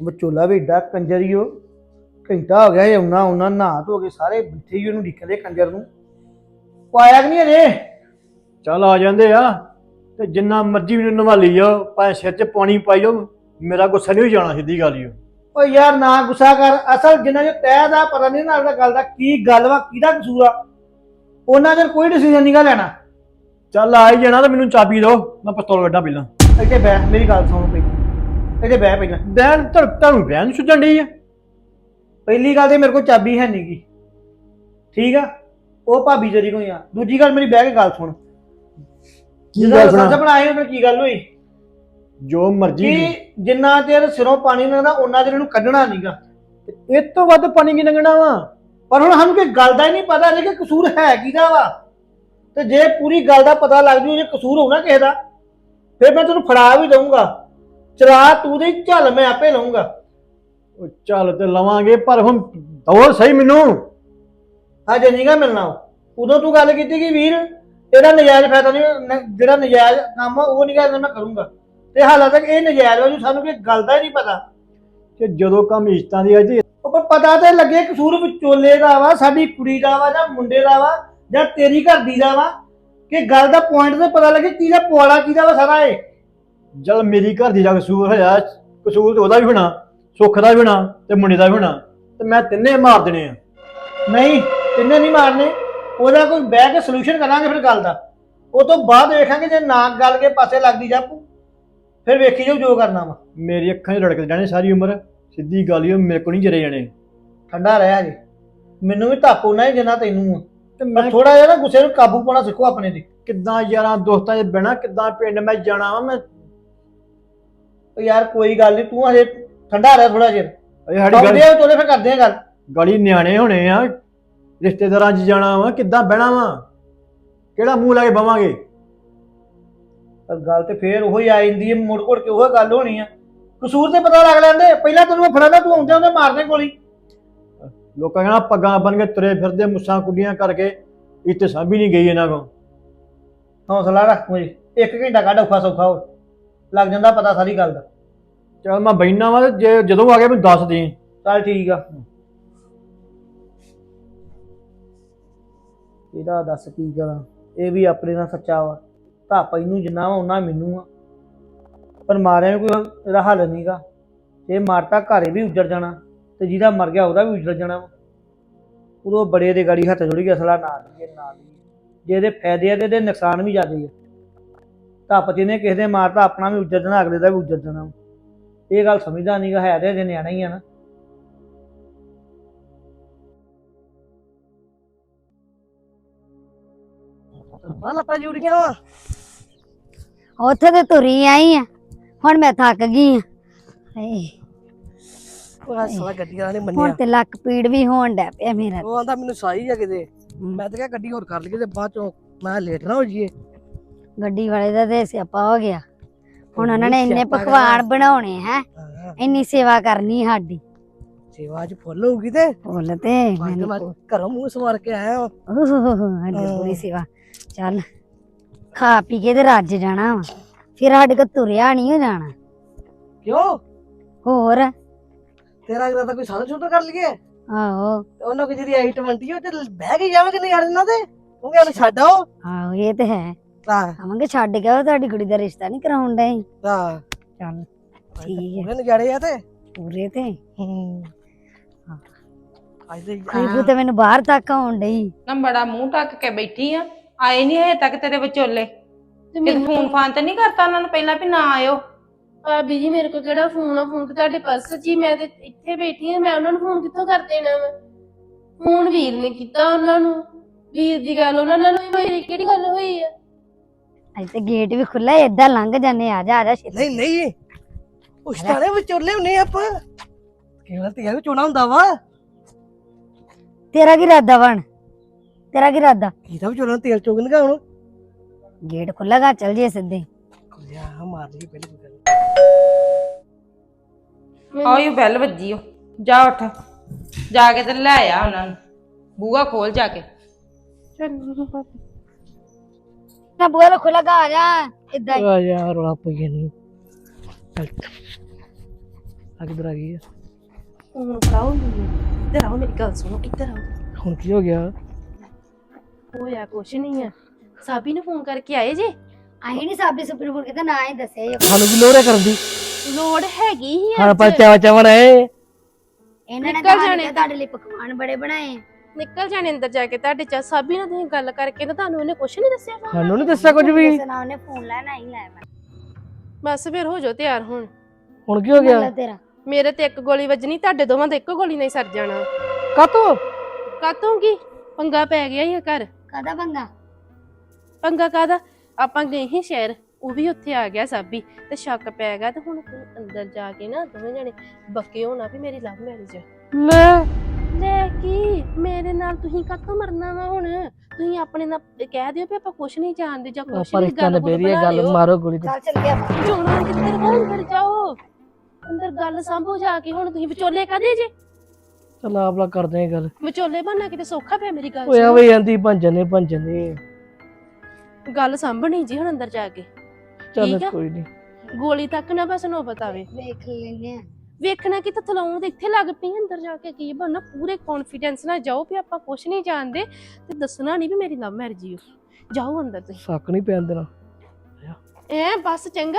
ਵਿਚੋਲਾ ਵੀ ਏਡਾ ਕੰਜਰੀਓ ਘੰਟਾ ਹੋ ਗਿਆ ਇਹ ਆਉਣਾ ਆਉਣਾ ਨਹਾ ਧੋ ਕੇ ਸਾਰੇ ਬਿੱਠੇ ਹੀ ਉਹਨੂੰ ਡਿੱਕਦੇ ਕੰਜਰ ਨੂੰ। ਪਾਇਆ ਕਿ ਨਹੀਂ ਅਜੇ ਚੱਲ ਆ ਜਾਂਦੇ ਆ ਤੇ ਜਿੰਨਾ ਮਰਜ਼ੀ ਮੈਨੂੰ ਨਵਾਲੀ ਜਾਓ ਭਾਵੇਂ ਸਿਰ 'ਚ ਪਾਣੀ ਪਾਈ ਜਾਓ ਮੇਰਾ ਗੁੱਸਾ ਨਹੀਂ ਹੋ ਜਾਣਾ ਸਿੱਧੀ ਗੱਲ ਹੀ ਓ। ਓ ਯਾਰ ਨਾ ਗੁੱਸਾ ਕਰ ਅਸਲ ਜਿੰਨਾ ਜੋ ਤੈਅ ਦਾ ਪਤਾ ਨਹੀਂ ਨਾ ਗੱਲ ਦਾ ਕੀ ਗੱਲ ਵਾ ਕਿਹਦਾ ਕਸੂਰ ਆ ਉਹਨਾਂ ਚਿਰ ਕੋਈ ਡਿਸੀਜਨ ਨਹੀਂਗਾ ਲੈਣਾ। ਚੱਲ ਆ ਹੀ ਜਾਣਾ ਤੇ ਮੈਨੂੰ ਚਾਬੀ ਦਿਓ ਮੈਂ ਪਿਸਤੌਲ ਕੱਢਾਂ ਪਹਿਲਾਂ। ਇੱਥੇ ਬਹਿ ਮੇਰੀ ਗੱਲ ਸੁਣ ਪਹਿਲਾਂ। ਇੱਥੇ ਬਹਿ ਪਹਿਲਾਂ। ਬੈਨ ਧੜ ਤੁਹਾਨੂੰ ਬੈਨ ਸੁਝਣ ਡਈ ਆ? ਪਹਿਲੀ ਗੱਲ ਤੇ ਮੇਰੇ ਕੋਲ ਚਾਬੀ ਹੈ ਨਹੀਂਗੀ ਠੀਕ ਆ? ਉਹ ਭਾਬੀ ਤੇਰੀ ਕੋਈ ਆ। ਦੂਜੀ ਗੱਲ ਮੇਰੀ ਬਹਿ ਕੇ ਗੱਲ ਸੁਣ। ਕੀ ਜਦੋਂ ਗੱਲ ਸੱਚ ਸੁਣਾ? ਬਣਾਏ ਉਹਨਾਂ ਕੀ ਗੱਲ ਹੋਈ? ਜੋ ਮਰਜ਼ੀ ਕਿ ਜਿੰਨਾ ਚਿਰ ਸਿਰੋਂ ਪਾਣੀ ਨਾ ਆਉਂਦਾ ਉਹਨਾਂ ਚਿਰ ਇਹਨੂੰ ਕੱਢਣਾ ਨਹੀਂਗਾ ਇਹ ਤੋਂ ਵੱਧ ਪਾਣੀ ਕੀ ਲੰਗਣਾ ਵਾ? ਪਰ ਹੁਣ ਸਾਨੂੰ ਕੋਈ ਗੱਲ ਦਾ ਹੀ ਨਹੀਂ ਪਤਾ ਕਿ ਕਸੂਰ ਹੈ ਕਿਹਦਾ ਵਾ? ਤੇ ਜੇ ਪੂਰੀ ਗੱਲ ਦਾ ਪਤਾ ਲੱਗ ਜੂ ਜੇ ਕਸੂਰ ਹੋਣਾ ਕਿਸੇ ਦਾ ਫਿਰ ਮੈਂ ਤੈਨੂੰ ਫੜਾ ਵੀ ਦਊਂਗਾ। ਚਲਾ ਤੂੰ ਦੇ ਝੱਲ ਮੈਂ ਆਪੇ ਲਊਂਗਾ। ਉਹ ਚੱਲ ਤੇ ਲਵਾਂਗੇ ਪਰ ਹੁਣ ਦੋ ਸਹੀ ਮੈਨੂੰ। ਹਜੇ ਨਹੀਂਗਾ ਮਿਲਣਾ। ਉਹ। ਉਦੋਂ ਤੂੰ ਗੱਲ ਕੀਤੀ ਕਿ ਵੀਰ ਇਹਦਾ ਨਜਾਇਜ਼ ਫਾਇਦਾ ਨਹੀਂ ਨ- ਜਿਹੜਾ ਨਜਾਇਜ਼ ਕੰਮ ਆ ਉਹ ਨਹੀਂ ਕਰਨਾ ਮੈਂ ਕਰੂੰਗਾ। ਤੇ ਹਾਲਾਂ ਤੱਕ ਇਹ ਨਜਾਇਜ਼ ਵਾ ਜੀ ਸਾਨੂੰ ਕੋਈ ਗੱਲ ਦਾ ਹੀ ਨਹੀਂ ਪਤਾ। ਕਿ ਜਦੋਂ ਕੰਮ ਇਸ਼ਤਾਂ ਦੀ ਜੀ। ਉਹ ਪਰ ਪਤਾ ਤੇ ਲੱਗੇ ਕਸੂਰ ਵਿਚੋਲੇ ਦਾ ਵਾ ਸਾਡੀ ਕੁੜੀ ਦਾ ਵਾ ਜਾਂ ਮੁੰਡੇ ਦਾ ਵਾ ਜਾਂ ਤੇਰੀ ਘਰ ਦੀ ਦਾ ਵਾ ਕਿ ਗੱਲ ਦਾ ਪੁਆਇੰਟ ਤੇ ਪਤਾ ਲੱਗੇ ਕਿਹਦਾ ਪੁਆਲਾ ਕਿਹਦਾ ਵਾ ਸਾਰਾ ਇਹ। ਜਦ ਮੇਰੀ ਘਰ ਦੀ ਜਾ ਕਸੂਰ ਹੋਇਆ ਕਸੂਰ ਤੇ ਉਹਦਾ ਵੀ ਹੋਣਾ ਸੁੱਖ ਦਾ ਵੀ ਹੋਣਾ ਤੇ ਮੁੰਡੇ ਦਾ ਵੀ ਹੋਣਾ ਤੇ ਮੈਂ ਤਿੰਨੇ ਮਾਰ ਦੇਣੇ ਆ। ਨਹੀਂ ਤਿੰਨੇ ਨਹੀਂ ਮਾਰਨੇ। ਉਹਦਾ ਕੋਈ ਬਹਿ ਕੇ ਸੋਲੂਸ਼ਨ ਕਰਾਂਗੇ ਫਿਰ ਗੱਲ ਦਾ। ਉਹ ਤੋਂ ਬਾਅਦ ਵੇਖਾਂਗੇ ਜੇ ਨਾ ਗੱਲ ਕੇ ਪਾਸੇ ਲੱਗਦੀ ਜਾਪੂ ਫਿਰ ਵੇਖੀ ਜਾਓ ਜੋ ਕਰਨਾ ਵਾ। ਮੇਰੀ ਅੱਖਾਂ 'ਚ ਰੜਕ ਜਾਣੇ ਸਾਰੀ ਉਮਰ ਸਿੱਧੀ ਗੱਲ ਹੀ ਉਹ ਮੇਰੇ ਕੋ ਨਹੀਂ ਜਰੇ ਜਾਣੇ। ਠੰਡਾ ਰਹਿ ਜੇ। ਮੈਨੂੰ ਵੀ ਧਾਪੋ ਨਾ ਜਿੰਨਾ ਤੈਨੂੰ ਤੇ ਮੈਂ ਮੈਂ ਥੋੜਾ ਜਿਹਾ ਨਾ ਗੁੱਸੇ ਨੂੰ ਕਾਬੂ ਪਾਉਣਾ ਸਿੱਖੋ ਆਪਣੇ ਤੇ। ਕਿੱਦਾਂ ਯਾਰਾਂ ਦੋਸਤਾਂ 'ਚ ਬਹਿਣਾ ਕਿੱਦਾਂ ਪਿੰਡ ਮੈਂ ਜਾਣਾ ਵਾ ਮੈਂ ਉਹ ਯਾਰ ਕੋਈ ਗੱਲ ਨਹੀਂ ਤੂੰ ਹਜੇ ਠੰਡਾ ਰਹਿ ਥੋੜਾ ਜਿਹਾ। ਇਹ ਸਾਡੀ ਗੱਲ ਕਰਦੇ ਆ ਤੋਲੇ ਫਿਰ ਕਰਦੇ ਆ ਗੱਲ। ਗਲੀ ਨਿਆਣੇ ਹੋਣੇ ਆ ਰਿਸ਼ਤੇਦਾਰਾਂ 'ਚ ਜਾਣਾ ਵਾ ਕਿੱਦਾਂ ਬਹਿਣਾ ਵਾ? ਕਿਹੜਾ ਮੂੰਹ ਲਾ ਕੇ ਬਵਾਂਗੇ? ਪਰ ਗੱਲ ਤੇ ਫੇਰ ਉਹੀ ਆ ਜਾਂਦੀ ਹੈ ਮੁੜ ਘੁੜ ਕੇ ਉਹ ਗੱਲ ਹੋਣੀ ਆ। ਕਸੂਰ ਤੇ ਪਤਾ ਲੱਗ ਲੈਂਦੇ ਪਹਿਲਾਂ ਤੈਨੂੰ ਮੈਂ ਫੜਾਦਾ ਤੂੰ ਆਉਂਦੇ ਆਉਂਦੇ ਮਾਰਦੇ ਗੋਲੀ। ਲੋਕਾਂ ਕਹਿਣਾ ਪੱਗਾਂ ਬਨ ਕੇ ਤੁਰੇ ਫਿਰਦੇ ਮੁੱਛਾਂ ਕੁੱਡੀਆਂ ਕਰਕੇ ਇੱਥੇ ਸਾਂਭੀ ਨਹੀਂ ਗਈ ਇਹਨਾਂ ਕੋ ਹੌਸਲਾ ਰੱਖ ਮੁਝੇ ਇੱਕ ਘੰਟਾ ਕੱਢ ਔਖਾ ਸੌਖਾ ਹੋ ਲੱਗ ਜਾਂਦਾ ਪਤਾ ਸਾਰੀ ਗੱਲ ਦਾ। ਚਲ ਮੈਂ ਬੈਠਣਾ ਵਾ ਜੇ ਜਦੋਂ ਆ ਗਿਆ ਮੈਨੂੰ ਦੱਸ ਦੇ। ਚੱਲ ਠੀਕ ਆ। ਇਹਦਾ ਦੱਸ ਕੀ ਕਰਾਂ। ਇਹ ਵੀ ਆਪਣੇ ਨਾਲ ਸੱਚਾ ਵਾ। ਧਾਪਾ ਇਹਨੂੰ ਜਿੰਨਾ ਵਾ ਉਹਨਾਂ ਮੈਨੂੰ ਆ। ਪਰ ਮਾਰਿਆ ਨੂੰ ਕੋਈ ਇਹਦਾ ਹੱਲ ਨਹੀਂਗਾ ਇਹ ਮਾਰਤਾ ਘਰੇ ਵੀ ਉੱਜੜ ਜਾਣਾ। ਤੇ ਜਿਹਦਾ ਮਰ ਗਿਆ ਉਹਦਾ ਵੀ ਉੱਜੜ ਜਾਣਾ ਵਾ। ਉਦੋਂ ਬੜੇ ਦੇ ਗਾੜੀ ਹੱਥ ਜੋੜੀ ਅਸਲਾ ਨਾ ਲਈਏ ਨਾ ਲਈਏ। ਜੇ ਇਹਦੇ ਫਾਇਦੇ ਆ ਤੇ ਇਹਦੇ ਨੁਕਸਾਨ ਵੀ ਜ਼ਿਆਦੇ ਆ। ਧੱਪ ਜਿਹਨੇ ਕਿਸੇ ਦੇ ਮਾਰਤਾ ਆਪਣਾ ਵੀ ਉੱਜੜ ਜਾਣਾ ਅਗਲੇ ਦਾ ਵੀ ਉੱਜੜ ਜਾਣਾ। ਇਹ ਗੱਲ ਸਮਝਦਾ ਨਹੀਂਗਾ ਹੈ ਤੇ ਅਜੇ ਨਿਆਣਾ ਹੀ ਆ ਨਾ। ਲੱਤਾਂ ਜੁੜੀਆਂ ਵਾ। ਉੱਥੇ ਤੇ ਤੁਰੀ ਆਈ ਆ ਹੁਣ ਮੈਂ ਥੱਕ ਗਈ ਆ। ਹਾਏ, ਉਹ ਸਾਲਾ ਗੱਡੀਆਂ ਨੇ ਹੁਣ ਮੰਨਿਆ ਤੇ ਲੱਕ ਪੀੜ ਵੀ ਹੋਣ ਡੈ ਪਿਆ ਮੇਰਾ। ਉਹ ਆਂਦਾ ਮੈਨੂੰ ਸਾਈ ਆ ਕਿਤੇ। ਮੈਂ ਤਾਂ ਕਿਹਾ ਗੱਡੀ ਹੋਰ ਕਰ ਲਈਏ ਤੇ ਬਾਅਦ ਚੋਂ ਮੈਂ ਲੇਟ ਨਾ ਹੋ ਜਾਈਏ। ਗੱਡੀ ਵਾਲੇ ਦਾ ਤੇ ਸਿਆਪਾ ਹੋ ਗਿਆ। ਹੁਣ ਉਹਨਾਂ ਨੇ ਇੰਨੇ ਪਕਵਾਨ। ਬਣਾਉਣੇ ਹੈ ਹਾਂ, ਇੰਨੀ ਸੇਵਾ ਕਰਨੀ ਸਾਡੀ। ਸੇਵਾ ਅੱਜ ਫੁੱਲ ਹੋਊਗੀ ਤੇ? ਬੋਲ ਤੇ ਅੱਜ ਮੈਨੂੰ ਮੈਂ ਘਰੋਂ ਮੂੰਹ ਸਵਾਰ ਕੇ ਆਇਆ ਵਾਂ। ਓਹ ਅੱਜ ਹਾਂ। ਪੂਰੀ ਸੇਵਾ। ਚੱਲ ਖਾ ਪੀ ਕੇ ਤੇ ਰੱਜ ਜਾਣਾ ਵਾ। ਫਿਰ ਸਾਡੇ ਕੋ ਤੁਰਿਆ ਨਹੀਂ ਹੋ ਜਾਣਾ। ਕਿਉਂ? ਹੋਰ? ਤੇਰਾ ਇਰਾਦਾ ਕੋਈ ਸਾਧਨ ਛੋਟਾ ਕਰ ਲਈਏ। ਆਹੋ। ਤੇ ਉਹਨਾਂ ਕੋ ਜਿਹੜੀ ਆਈ 20 ਉਹ ਤੇ ਬਹਿ ਕੇ ਜਾਵਾਂਗੇ ਨਹੀਂ ਯਾਰ ਇਹਨਾਂ ਦੇ ਕਿਉਂਕਿ ਉਹਨੂੰ ਛੱਡ ਆਓ। ਆਹੋ ਇਹ ਤੇ ਹੈ। ਤਾਂ ਆਵਾਂਗੇ ਛੱਡ ਕੇ ਤੁਹਾਡੀ ਕੁੜੀ ਦਾ ਰਿਸ਼ਤਾ ਨਹੀਂ ਕਰਾਉਣ ਡਏ ਤਾਂ ਚੱਲ ਠੀਕ ਹੈ। ਪੂਰੇ ਨਜ਼ਾਰੇ ਆ ਤੇ। ਪੂਰੇ ਤੇ। ਹੂੰ। ਅੱਜ ਦੇ ਖੁਸ਼ਬੂ ਤੇ ਮੈਨੂੰ ਬਾਹਰ ਤੱਕ ਆਉਣ ਡਈ। ਨਾ ਬੜਾ ਮੂੰਹ ਢੱਕ ਕੇ ਬੈਠੀ ਆ। ਆਏ ਨਹੀਂ ਹਜੇ ਤੱਕ ਤੇਰੇ ਵਿਚੋਲੇ। ਤੇ ਮੈਨੂੰ ਫੋਨ ਫਾਨ ਤੇ ਨਹੀਂ ਕਰਤਾ ਉਹਨਾਂ ਨੂੰ ਪਹਿਲਾਂ ਵੀ ਨਾ ਆਇਓ। ਭਾਬੀ ਜੀ ਮੇਰੇ ਕੋਲ ਕਿਹੜਾ ਫੋਨ ਆ? ਫੋਨ ਤੇ ਤੁਹਾਡੇ ਪਰਸ 'ਚ ਹੀ ਮੈਂ ਤੇ ਇੱਥੇ ਬੈਠੀ ਆ। ਮੈਂ ਉਹਨਾਂ ਨੂੰ ਫੋਨ ਕਿੱਥੋਂ ਕਰ ਦੇਣਾ ਵਾ? ਫੋਨ ਵੀਰ ਨੇ ਕੀਤਾ ਉਹਨਾਂ ਨੂੰ। ਵੀਰ ਦੀ ਗੱਲ ਉਹਨਾਂ ਨਾਲ ਹੋਈ ਮੇਰੀ ਕਿਹੜੀ ਗੱਲ ਹੋਈ ਆ? ਅੱਜ ਤੇ ਗੇਟ ਵੀ ਖੁੱਲਾ ਏਦਾਂ ਲੰਘ ਜਾਂਦੇ ਆ ਜਾ ਆ ਜਾ ਛੇਤੀ। ਨਹੀਂ ਨਹੀਂ ਉਸਤਾਨੇ ਵਿਚੋਲੇ ਹੁੰਨੇ ਆਪਾਂ। ਕਿਹੜਾ ਧੀਆ ਵੀ ਚੋਣਾ ਹੁੰਦਾ ਵਾ। ਤੇਰਾ ਕੀ ਇਰਾਦਾ ਬਣ ਤੇਰਾ ਕੀ ਇਰਾਦਾ? ਕਿਹਦਾ ਵਿਚੋਲਾ ਤੇਲ ਚੋਗਨਗਾ ਹੁਣ। ਗੇਟ ਖੁੱਲਾਗਾ ਚੱਲ ਜੇ ਸਿੱਧੇ। ਖੁੱਲਿਆ ਮਾਰ ਲਈ ਪਹਿਲੇ ਕੋਈ ਗੱਲ ਆਇਓ ਬੈਲ ਵੱਜੀ ਓ। ਜਾ ਉੱਠ। ਜਾ ਕੇ ਤੇ ਲੈ ਆ ਉਹਨਾਂ ਨੂੰ। ਬੂਹਾ ਖੋਲ ਜਾ ਕੇ। ਨਾ ਬੂਹੇ ਖੁੱਲਾਗਾ ਆ ਜਾ ਏਦਾਂ ਹੀ। ਆ ਯਾਰ ਰੌਲਾ ਪਈਏ ਨਹੀਂ। ਆ ਕਿੱਧਰ ਆ ਗਈ ਆ? ਫੜਾਓ ਮੈਨੂੰ। ਇੱਧਰ ਆਓ ਮੇਰੀ ਗੱਲ ਸੁਣੋ ਇੱਧਰ ਆਓ। ਹੁਣ ਕੀ ਹੋ ਗਿਆ? ਹੋਇਆ ਕੁਛ ਨਹੀਂ ਆ। ਸਾਬੀ ਨੂੰ ਫੋਨ ਕਰਕੇ ਆਏ ਜੇ? ਅਸੀਂ ਨਹੀਂ ਸਾਬੀ ਸੁਪਰ ਫੋਨ ਕੀਤਾ ਨਾ ਹੀ ਦੱਸਿਆ ਜੀ। ਸਾਨੂੰ ਕੀ ਲੋੜ ਹੈ ਕਰਨ ਦੀ? ਲੋੜ ਹੈਗੀ ਹੀ ਹਾਂ ਪਰ ਚਾਵਾ ਚਾਵਣ ਆਏ। ਇਹਨਾਂ ਨੇ ਨਿਕਲ ਜਾਣੇ। ਤੁਹਾਡੇ ਲਈ ਪਕਵਾਨ ਬੜੇ ਬਣਾਏ। ਨਿਕਲ ਜਾਣੇ ਅੰਦਰ ਜਾ ਕੇ ਤੁਹਾਡੇ ਚਾ ਸਾਬੀ ਨਾਲ ਤੁਸੀਂ ਗੱਲ ਕਰਕੇ ਨਾ ਤੁਹਾਨੂੰ ਉਹਨੇ ਕੁਛ ਨਹੀਂ ਦੱਸਿਆ ਵਾ? ਸਾਨੂੰ ਨਹੀਂ ਦੱਸਿਆ ਕੁਝ ਵੀ? ਉਹਨੇ ਫੋਨ ਲੈਣਾ ਹੀ ਲੈ ਮੈਂ ਬਸ ਫਿਰ ਹੋ ਜਾਓ ਤਿਆਰ ਹੁਣ। ਹੁਣ ਕੀ ਹੋ ਗਿਆ? ਲੈ ਤੇਰਾ। ਮੇਰੇ ਤੇ ਇੱਕ ਗੋਲੀ ਵੱਜਣੀ ਤੁਹਾਡੇ ਦੋਵਾਂ ਦੇ ਇੱਕੋ ਗੋਲੀ ਨਹੀਂ ਸਰ ਜਾਣਾ। ਕਾਤੋਂ ਕਾਤੋਂ ਕੀ? ਪੰਗਾ ਪੈ ਗਿਆ ਹੀ ਘਰ। ਕਦਾ ਬੰਗਾ ਪੰਗਾ ਕਾਦਾ ਆਪਾਂ ਗਏ ਹੀ ਸ਼ਹਿਰ ਉਹ ਵੀ ਉੱਥੇ ਆ ਗਿਆ ਸਾਬੀ ਤੇ ਸ਼ੱਕ ਪੈ ਗਿਆ ਤੇ ਹੁਣ ਤੂੰ ਅੰਦਰ ਜਾ ਕੇ ਨਾ ਦੋਵੇਂ ਜਣੇ ਬੱਕੇ ਹੋਣਾ ਵੀ ਮੇਰੀ ਲਵ ਮੈਰਿਜ ਹੈ ਲੈ ਲੈ ਕੀ ਮੇਰੇ ਨਾਲ ਤੁਸੀਂ ਕਾਤੋਂ ਮਰਨਾ ਵਾ ਹੁਣ। ਤੁਸੀਂ ਆਪਣੇ ਨਾਲ ਕਹਿ ਦਿਓ ਵੀ ਆਪਾਂ ਕੁਛ ਨਹੀਂ ਜਾਣਦੇ ਜਾਂ ਕੁਛ ਪਰ ਨਹੀਂ ਇਸ ਗੱਲ ਬੇਰੀ ਗੱਲ ਮਾਰੋ ਗੋਲੀ ਤੇ ਚੱਲ ਚੱਲ ਗਿਆ ਜੋਣਾ ਕਿੱਧਰ ਵਾ ਅੰਦਰ ਜਾਓ। ਅੰਦਰ ਗੱਲ ਸੰਭੋ ਜਾ ਕੇ। ਹੁਣ ਤੁਸੀਂ ਵਿਚੋਲੇ ਕਦੇ ਜੇ? ਚਲ ਆਪਲਾ ਕਰਦੇ ਆ ਗੱਲ। ਵਿਚੋਲੇ ਬਣਨਾ ਕਿਤੇ ਸੌਖਾ ਪਿਆ ਮੇਰੀ ਗੱਲ ਓਏ ਸੁਣੋ। ਆਵੇ ਜਾਂਦੀ ਭੰਜਨ ਨੇ ਭੰਜਨ ਨੇ ਗੱਲ ਸੰਭਣੀ ਜੀ ਹੁਣ ਅੰਦਰ ਜਾ ਕੇ। ਚੱਲ ਠੀਕ ਆ। ਕੋਈ ਨਹੀਂ ਗੋਲੀ ਤੱਕ ਨਾ ਬਸ ਨੋਬਤ ਆਵੇ। ਵੇਖ ਲੈਨੇ ਆ। ਵੇਖਣਾ ਕਿ ਤਥਲਾਉਂ ਤੇ ਇੱਥੇ ਲੱਗ ਪਈ ਅੰਦਰ ਜਾ ਕੇ ਕੀ ਬਣਨਾ ਪੂਰੇ ਕੌਨਫੀਡੈਂਸ ਨਾਲ ਜਾਓ ਵੀ ਆਪਾਂ ਕੁਝ ਨਹੀਂ ਜਾਣਦੇ ਤੇ ਦੱਸਣਾ ਨਹੀਂ ਵੀ ਮੇਰੀ ਲਵ ਮੈਰਿਜ ਹੀ ਜਾਓ ਅੰਦਰ ਤੁਸੀਂ। ਸੱਕ ਨਹੀਂ ਪੈਣ ਦੇਣਾ ਐ ਬਸ ਚੰਗਾ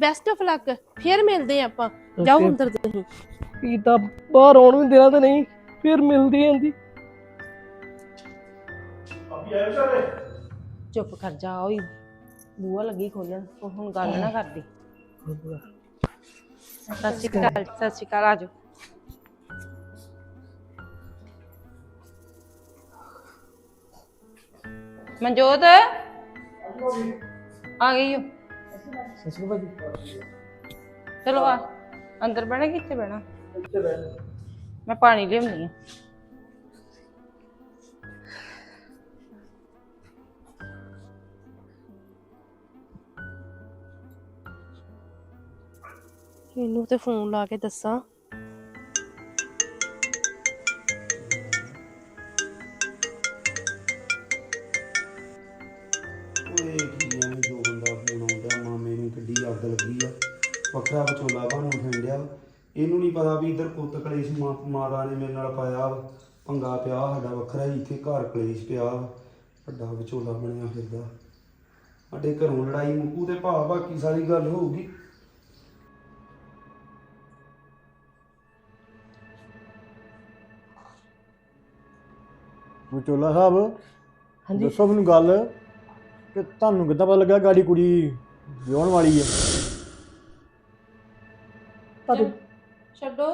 ਬੈਸਟ ਆਫ ਲੱਕ ਫੇਰ ਮਿਲਦੇ ਆ ਆਪਾਂ। ਜਾਓ ਅੰਦਰ ਤੁਸੀਂ। ਕੀ ਤਾਂ ਬਾਹਰ ਆਉਣ ਵੀ ਦੇਣਾ ਤੇ ਨਹੀਂ ਫਿਰ ਮਿਲਦੀ ਆਂਦੀ ਚੁੱਪ ਕਰ ਜਾ ਓਏ ਬੂਆ ਲੱਗੀ ਖੋਲਣ ਉਹ ਹੁਣ ਗੱਲ ਨਾ ਕਰਦੀ। ਸਤਿ ਸ਼੍ਰੀ ਅਕਾਲ ਸਤਿ ਸ਼੍ਰੀ ਅਕਾਲ ਆਜੋ ਮਨਜੋਤ ਆ ਗਈ ਹੋ ਸਸੂ ਭਾਜੀ ਚਲੋ ਆ ਅੰਦਰ ਬਹਿਣਾ ਕਿ ਇੱਥੇ ਬਹਿਣਾ ਮੈਂ ਪਾਣੀ ਲਿਆਉਂਦੀ ਆ ਇਹਨੂੰ ਤੇ ਫੋਨ ਲਾ ਕੇ ਦੱਸਾਂ। ਓਏ ਕੀ ਐਵੇਂ ਜੋ ਬੰਦਾ ਫੋਨ ਆਉਂਦਾ, ਮਾਮੇ ਨੂੰ ਕਿੱਡੀ ਅੱਗ ਲੱਗੀ ਆ। ਵੱਖਰਾ ਵਿਚੋਲਾ ਬਣ ਫੰਡਿਆ ਇਹਨੂੰ ਨਹੀਂ ਪਤਾ ਵੀ ਇੱਧਰ ਕੁੱਤ ਕਲੇਸ਼ ਮਾਂ- ਮਾਤਾ ਨੇ ਮੇਰੇ ਨਾਲ ਪਾਇਆ ਵਾ। ਪੰਗਾ ਪਿਆ ਸਾਡਾ ਵੱਖਰਾ ਹੀ ਇੱਥੇ ਘਰ ਕਲੇਸ਼ ਪਿਆ ਵਾ। ਵੱਡਾ ਵਿਚੋਲਾ ਬਣਿਆ ਫਿਰਦਾ। ਸਾਡੇ ਘਰੋਂ ਲੜਾਈ ਮੁੱਕੂ ਤੇ ਭਾ ਬਾਕੀ ਸਾਰੀ ਗੱਲ ਹੋਊਗੀ। ਵਿਚੋਲਾ ਸਾਹਿਬ ਹਾਂਜੀ। ਦੱਸੋ ਮੈਨੂੰ ਗੱਲ ਕਿ ਤੁਹਾਨੂੰ ਕਿੱਦਾਂ ਪਤਾ ਲੱਗਾ ਗਾੜੀ ਕੁੜੀ ਵਿਆਹਣ ਵਾਲੀ ਹੈ? ਤੁਹਾਡੇ ਛੱਡੋ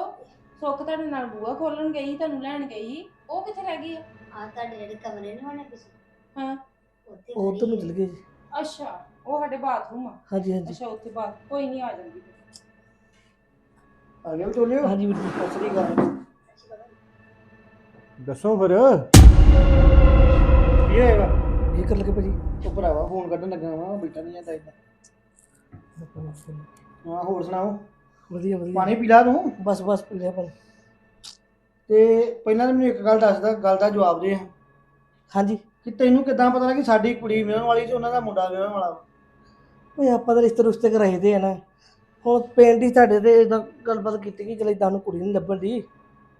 ਸੁੱਖ ਤੁਹਾਡੇ ਨਾਲ ਬੂਆ ਖੋਲਣ ਗਈ ਤੁਹਾਨੂੰ ਲੈਣ ਗਈ ਉਹ ਕਿੱਥੇ ਰਹਿ ਗਈ ਆ? ਆ ਤੁਹਾਡੇ ਜਿਹੜੇ ਕਮਰੇ ਨੇ ਹੋਣੇ ਪਿੱਛੇ। ਹਾਂ। ਉੱਥੇ ਉਹ ਤਾਂ ਚਲ ਗਏ ਜੀ। ਅੱਛਾ ਉਹ ਸਾਡੇ ਬਾਥਰੂਮ ਆ। ਹਾਂਜੀ ਹਾਂਜੀ। ਅੱਛਾ ਉੱਥੇ ਬਾਥ ਕੋਈ ਨਹੀਂ ਆ ਜਾਂਦੀ। ਆ ਗਿਆ ਵਿਚੋਲੇ? ਹਾਂਜੀ ਵੀਰ ਜੀ ਸਤਿ ਸ੍ਰੀ ਅਕਾਲ। ਦੱਸੋ ਫਿਰ। ਕੀ ਹੋਏਗਾ ਇਹ ਕਰ ਲਗੇ ਭਾਜੀ। ਉਹ ਭਰਾਵਾ ਫੋਨ ਕੱਢਣ ਲੱਗਾ ਵਾ ਬੈਠਾ ਨਹੀਂ ਜਾਂਦਾ ਇਦਾਂ ਹਾਂ ਹੋਰ ਸੁਣਾਓ? ਵਧੀਆ ਵਧੀਆ। ਪਾਣੀ ਪੀ ਲਾ ਤੂੰ? ਬਸ ਬਸ ਪੀ ਲਿਆ ਭਾਜੀ। ਤੇ ਪਹਿਲਾਂ ਤਾਂ ਮੈਨੂੰ ਇੱਕ ਗੱਲ ਦੱਸਦਾ ਗੱਲ ਦਾ ਜਵਾਬ ਦੇ। ਹਾਂਜੀ। ਕਿ ਤੈਨੂੰ ਕਿੱਦਾਂ ਪਤਾ ਲੱਗੀ ਸਾਡੀ ਕੁੜੀ ਵਿਆਹਣ ਵਾਲੀ ਤੇ ਉਹਨਾਂ ਦਾ ਮੁੰਡਾ ਵਿਆਹਣ ਵਾਲਾ ਵਾ? ਓਏ ਆਪਾਂ ਤਾਂ ਰਿਸ਼ਤੇ ਰੁਸ਼ਤੇ ਕਰਾਏ ਦੇ ਆ ਨਾ। ਹੁਣ ਪਿੰਡ ਹੀ ਤੁਹਾਡੇ ਤੇ ਇਦਾਂ ਗੱਲਬਾਤ ਕੀਤੀ ਕਿ ਚਲ ਇਦਾਂ ਨੂੰ ਕੁੜੀ ਨਹੀਂ ਲੱਭਣ ਦੀ।